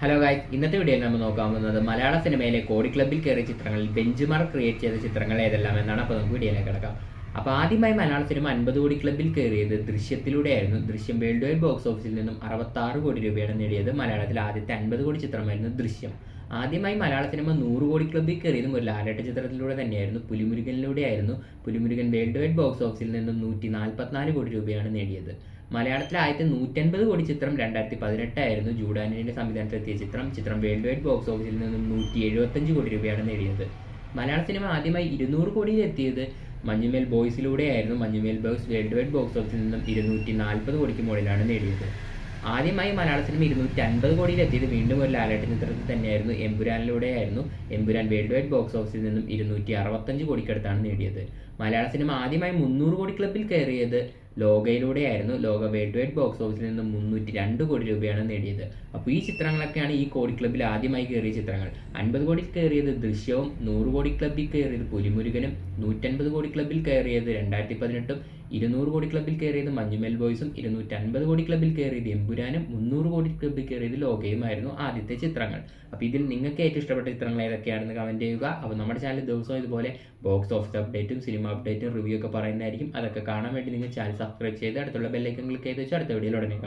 Hello guys ഇന്നത്തെ വീഡിയോയിൽ നമ്മൾ നോക്കാൻ പോകുന്നത് മലയാള സിനിമയിലെ കോടി ക്ലബിൽ കയറിയ ചിത്രങ്ങളിൽ ബെഞ്ച് മാർക്ക് ക്രിയേറ്റ് ചെയ്ത ചിത്രങ്ങൾ ഏതെല്ലാം എന്നാണ് അപ്പോൾ നമുക്ക് വീഡിയോയിലേക്ക് കിടക്കാം. അപ്പോൾ ആദ്യമായി മലയാള സിനിമ അൻപത് കോടി ക്ലബിൽ കയറിയത് ദൃശ്യത്തിലൂടെയായിരുന്നു. ദൃശ്യം വേൾഡ് വൈഡ് ബോക്സ് ഓഫീസിൽ നിന്നും അറുപത്താറ് കോടി രൂപയാണ് നേടിയത് മലയാളത്തിലെ ആദ്യത്തെ അൻപത് കോടി ചിത്രമായിരുന്നു ദൃശ്യം. ആദ്യമായി മലയാള സിനിമ നൂറ് കോടി ക്ലബ്ബിൽ കയറിയതും ഒരു ലാലേട്ട ചിത്രത്തിലൂടെ തന്നെയായിരുന്നു. പുലിമുരുകനിലൂടെയായിരുന്നു പുലിമുരുകൻ വേൾഡ് വൈഡ് ബോക്സ് ഓഫീസിൽ നിന്നും നൂറ്റി നാൽപ്പത്തിനാല് കോടി രൂപയാണ് നേടിയത്. മലയാളത്തിലെ ആദ്യത്തെ നൂറ്റൻപത് കോടി ചിത്രം രണ്ടായിരത്തി പതിനെട്ടായിരുന്നു ജൂഡാനിയുടെ സംവിധാനത്തിലെത്തിയ ചിത്രം ചിത്രം വേൾഡ് വൈഡ് ബോക്സ് ഓഫീസിൽ നിന്നും നൂറ്റി എഴുപത്തഞ്ച് കോടി രൂപയാണ് നേടിയത്. മലയാള സിനിമ ആദ്യമായി ഇരുന്നൂറ് കോടിയിൽ എത്തിയത് Manjummel ബോയ്സിലൂടെയായിരുന്നു Manjummel boys world wide box ഓഫീസിൽ നിന്നും ഇരുന്നൂറ്റി നാൽപ്പത് കോടിക്ക് മുകളിലാണ് നേടിയത്. ആദ്യമായി മലയാള സിനിമ ഇരുന്നൂറ്റി അൻപത് കോടിയിൽ എത്തിയത് വീണ്ടും ഒരു ലാലേട്ടൻ ചിത്രത്തിൽ തന്നെയായിരുന്നു. എമ്പുരാനിലൂടെയായിരുന്നു എമ്പുരാൻ വേൾഡ് വൈഡ് ബോക്സ് ഓഫീസിൽ നിന്നും ഇരുന്നൂറ്റി അറുപത്തഞ്ച് കോടിക്കടുത്താണ് നേടിയത്. മലയാള സിനിമ ആദ്യമായി മുന്നൂറ് കോടി ക്ലബിൽ കയറിയത് ലോകയിലൂടെയായിരുന്നു ലോക വേൾഡ് വൈഡ് ബോക്സ് ഓഫീസിൽ നിന്ന് മുന്നൂറ്റി രണ്ട് കോടി രൂപയാണ് നേടിയത്. അപ്പോൾ ഈ ചിത്രങ്ങളൊക്കെയാണ് ഈ കോടി ക്ലബ്ബിൽ ആദ്യമായി കയറിയ ചിത്രങ്ങൾ. അൻപത് കോടി കയറിയത് ദൃശ്യവും നൂറ് കോടി ക്ലബ്ബിൽ കയറിയത് പുലിമുരുകനും നൂറ്റൻപത് കോടി ക്ലബ്ബിൽ കയറിയത് രണ്ടായിരത്തി പതിനെട്ടും ഇരുന്നൂറ് കോടി ക്ലബ്ബിൽ കയറിയത് മഞ്ഞുമേൽ ബോയ്സും ഇരുന്നൂറ്റൻപത് കോടി ക്ലബ്ബിൽ കയറിയത് എമ്പുരാനും മുന്നൂറ് കോടി ക്ലബ്ബിൽ കയറിയത് ലോകയുമായിരുന്നു ആദ്യത്തെ ചിത്രങ്ങൾ. അപ്പോൾ ഇതിൽ നിങ്ങൾക്ക് ഏറ്റവും ഇഷ്ടപ്പെട്ട ചിത്രങ്ങൾ ഏതൊക്കെയാണെന്ന് കമന്റ് ചെയ്യുക. അപ്പോൾ നമ്മുടെ ചാനൽ ദിവസവും ഇതുപോലെ ബോക്സ് ഓഫീസ് അപ്ഡേറ്റും സിനിമ അപ്ഡേറ്റും റിവ്യൂ ഒക്കെ പറയുന്നതായിരിക്കും. അതൊക്കെ കാണാൻ വേണ്ടി നിങ്ങൾ ചാനൽ സബ്സ്ക്രൈബ് ചെയ്ത് അടുത്തുള്ള ബെല്ലൈക്കൻ ക്ലിക്ക് ചെയ്ത് വെച്ചാൽ അടുത്ത വീഡിയോയിൽ ഉടനെ